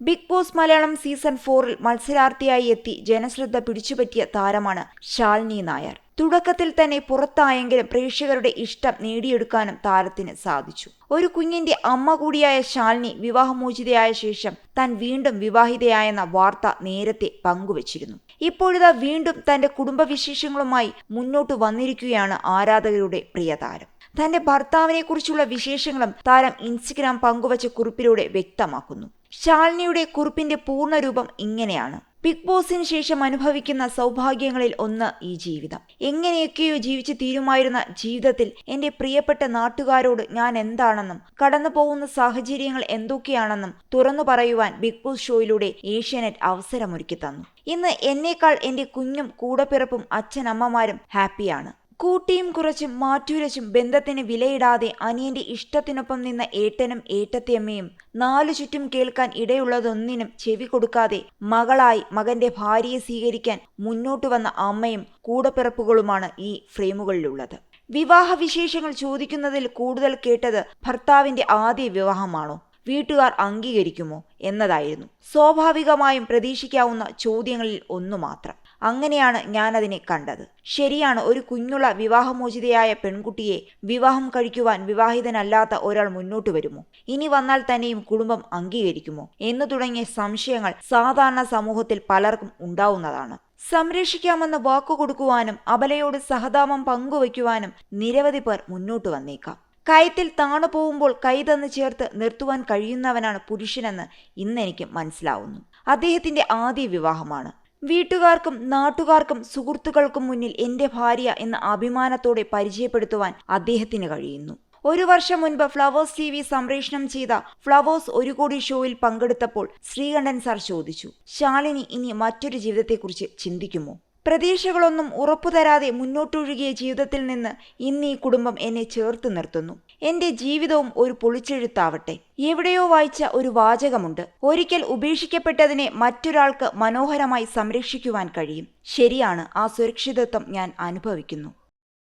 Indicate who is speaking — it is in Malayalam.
Speaker 1: ബിഗ് ബോസ് മലയാളം സീസൺ ഫോറിൽ മത്സരാർത്ഥിയായി എത്തി ജനശ്രദ്ധ പിടിച്ചുപറ്റിയ താരമാണ് ഷാൽനി നായർ. തുടക്കത്തിൽ തന്നെ പുറത്തായെങ്കിലും പ്രേക്ഷകരുടെ ഇഷ്ടം നേടിയെടുക്കാനും താരത്തിന് സാധിച്ചു. ഒരു കുഞ്ഞിന്റെ അമ്മ കൂടിയായ ഷാൽനി വിവാഹമോചിതയായ ശേഷം താൻ വീണ്ടും വിവാഹിതയായെന്ന വാർത്ത നേരത്തെ പങ്കുവച്ചിരുന്നു. ഇപ്പോഴിതാ വീണ്ടും തന്റെ കുടുംബവിശേഷങ്ങളുമായി മുന്നോട്ട് വന്നിരിക്കുകയാണ് ആരാധകരുടെ പ്രിയതാരം. തന്റെ ഭർത്താവിനെക്കുറിച്ചുള്ള വിശേഷങ്ങളും താരം ഇൻസ്റ്റഗ്രാം പങ്കുവച്ച കുറിപ്പിലൂടെ വ്യക്തമാക്കുന്നു. ശാലിനിയുടെ കുറിപ്പിന്റെ പൂർണരൂപം ഇങ്ങനെയാണ്. ബിഗ് ബോസിന് ശേഷം അനുഭവിക്കുന്ന സൗഭാഗ്യങ്ങളിൽ ഒന്ന് ഈ ജീവിതം. എങ്ങനെയൊക്കെയോ ജീവിച്ചു തീരുമായിരുന്ന ജീവിതത്തിൽ എന്റെ പ്രിയപ്പെട്ട നാട്ടുകാരോട് ഞാൻ എന്താണെന്നും കടന്നു പോകുന്ന സാഹചര്യങ്ങൾ എന്തൊക്കെയാണെന്നും തുറന്നു പറയുവാൻ ബിഗ് ബോസ് ഷോയിലൂടെ ഏഷ്യാനെറ്റ് അവസരമൊരുക്കി തന്നു. ഇന്ന് എന്നേക്കാൾ എന്റെ കുഞ്ഞും കൂടപ്പിറപ്പും അച്ഛനമ്മമാരും ഹാപ്പിയാണ്. കൂട്ടിയും കുറച്ചും മാറ്റുരച്ചും ബന്ധത്തിന് വിലയിടാതെ അനിയന്റെ ഇഷ്ടത്തിനൊപ്പം നിന്ന ഏട്ടനും ഏട്ടത്തിയമ്മയും നാലു ചുറ്റും കേൾക്കാൻ ഇടയുള്ളതൊന്നിനും ചെവി കൊടുക്കാതെ മകളായി മകന്റെ ഭാര്യയെ സ്വീകരിക്കാൻ മുന്നോട്ടു വന്ന അമ്മയും കൂടപ്പിറപ്പുകളുമാണ് ഈ ഫ്രെയിമുകളിലുള്ളത്. വിവാഹ വിശേഷങ്ങൾ ചോദിക്കുന്നതിൽ കൂടുതൽ കേട്ടത് ഭർത്താവിന്റെ ആദ്യ വിവാഹമാണോ? വീട്ടുകാർ അംഗീകരിക്കുമോ? എന്നതായിരുന്നു. സ്വാഭാവികമായും പ്രതീക്ഷിക്കാവുന്ന ചോദ്യങ്ങളിൽ ഒന്നു മാത്രം അങ്ങനെയാണ് ഞാൻ അതിനെ കണ്ടത്. ശരിയാണ് ഒരു കുഞ്ഞുള്ള വിവാഹമോചിതയായ പെൺകുട്ടിയെ വിവാഹം കഴിക്കുവാൻ വിവാഹിതനല്ലാത്ത ഒരാൾ മുന്നോട്ട് വരുമോ? ഇനി വന്നാൽ തന്നെയും കുടുംബം അംഗീകരിക്കുമോ? എന്നു തുടങ്ങിയ സംശയങ്ങൾ സാധാരണ സമൂഹത്തിൽ പലർക്കും ഉണ്ടാവുന്നതാണ്. സംരക്ഷിക്കാമെന്ന് വാക്കു കൊടുക്കുവാനും അബലയോട് സഹതാപം പങ്കുവയ്ക്കുവാനും നിരവധി പേർ മുന്നോട്ട് വന്നേക്കാം. കയത്തിൽ താണു പോകുമ്പോൾ കൈതന്ന് ചേർത്ത് നിർത്തുവാൻ കഴിയുന്നവനാണ് പുരുഷനെന്ന് ഇന്നെനിക്ക് മനസ്സിലാവുന്നു. അദ്ദേഹത്തിന്റെ ആദ്യ വിവാഹമാണ്. വീട്ടുകാർക്കും നാട്ടുകാർക്കും സുഹൃത്തുക്കൾക്കും മുന്നിൽ എന്റെ ഭാര്യ എന്ന അഭിമാനത്തോടെ പരിചയപ്പെടുത്തുവാൻ അദ്ദേഹത്തിന് കഴിയുന്നു. ഒരു വർഷം മുൻപ് ഫ്ലവേഴ്സ് ടി വി സംപ്രേഷണം ചെയ്ത ഫ്ലവേഴ്സ് ഒരു കോടി ഷോയിൽ പങ്കെടുത്തപ്പോൾ ശ്രീകണ്ഠൻ സാർ ചോദിച്ചു ശാലിനി ഇനി മറ്റൊരു ജീവിതത്തെക്കുറിച്ച് ചിന്തിക്കുമോ? പ്രതീക്ഷകളൊന്നും ഉറപ്പുതരാതെ മുന്നോട്ടൊഴുകിയ ജീവിതത്തിൽ നിന്ന് ഇന്ന് ഈ കുടുംബം എന്നെ ചേർത്ത് നിർത്തുന്നു. എന്റെ ജീവിതവും ഒരു പൊളിച്ചെഴുത്താവട്ടെ. എവിടെയോ വായിച്ച ഒരു വാചകമുണ്ട്. ഒരിക്കൽ ഉപേക്ഷിക്കപ്പെട്ടതിനെ മറ്റൊരാൾക്ക് മനോഹരമായി സംരക്ഷിക്കുവാൻ കഴിയും. ശരിയാണ്. ആ സുരക്ഷിതത്വം ഞാൻ അനുഭവിക്കുന്നു.